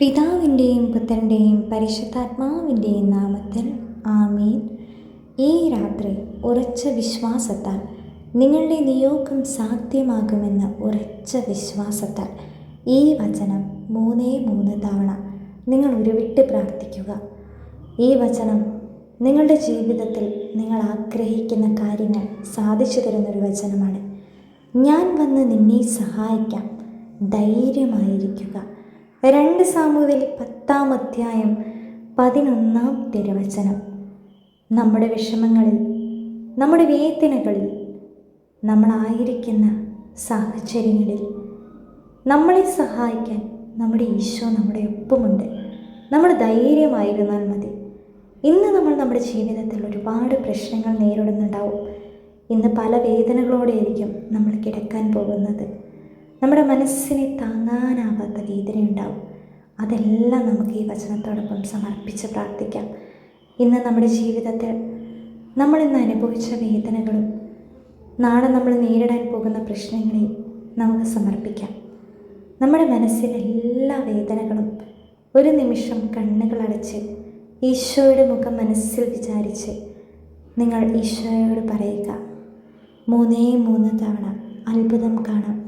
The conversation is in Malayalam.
പിതാവിന്റെയും പുത്രന്റെയും പരിശുദ്ധാത്മാവിന്റെയും നാമത്തിൽ ആമീൻ. ഈ രാത്രി ഉറച്ച വിശ്വാസത്താൽ നിങ്ങളുടെ നിയോഗം സാധ്യമാകുമെന്ന ഉറച്ച വിശ്വാസത്താൽ ഈ വചനം മൂന്നേ മൂന്ന് തവണ നിങ്ങൾ ഉരുവിട്ട് പ്രാർത്ഥിക്കുക. ഈ വചനം നിങ്ങളുടെ ജീവിതത്തിൽ നിങ്ങൾ ആഗ്രഹിക്കുന്ന കാര്യങ്ങൾ സാധിച്ചു തരുന്നൊരു വചനമാണ്. ഞാൻ വന്ന് നിന്നെ സഹായിക്കാം. ധൈര്യമായിരിക്കുക. രണ്ട് സാമൂഹ്യ പത്താം അധ്യായം പതിനൊന്നാം തിരുവചനം. നമ്മുടെ വിഷമങ്ങളിൽ നമ്മുടെ വേദനകളിൽ നമ്മളായിരിക്കുന്ന സാഹചര്യങ്ങളിൽ നമ്മളെ സഹായിക്കാൻ നമ്മുടെ ഈശോ നമ്മുടെ ഒപ്പമുണ്ട്. നമ്മൾ ധൈര്യമായിരുന്നാൽ മതി. ഇന്ന് നമ്മൾ നമ്മുടെ ജീവിതത്തിൽ ഒരുപാട് പ്രശ്നങ്ങൾ നേരിടുന്നുണ്ടാവും. ഇന്ന് പല വേദനകളോടെയായിരിക്കും നമ്മൾ കിടക്കാൻ പോകുന്നത്. നമ്മുടെ മനസ്സിനെ താങ്ങാനാവാത്ത വേദനയുണ്ടാവും അതെല്ലാം നമുക്ക് ഈ വചനത്തോടൊപ്പം സമർപ്പിച്ച് പ്രാർത്ഥിക്കാം. ഇന്ന് നമ്മുടെ ജീവിതത്തിൽ നമ്മൾ ഇന്ന് അനുഭവിച്ച വേദനകളും നാളെ നമ്മൾ നേരിടാൻ പോകുന്ന പ്രശ്നങ്ങളെയും നമുക്ക് സമർപ്പിക്കാം. നമ്മുടെ മനസ്സിലെ എല്ലാ വേദനകളും ഒരു നിമിഷം കണ്ണുകളടച്ച് ഈശോയുടെ മുഖം മനസ്സിൽ വിചാരിച്ച് നിങ്ങൾ ഈശോയോട് പറയുക മൂന്നേ മൂന്ന് തവണ അത്ഭുതം കാണാം.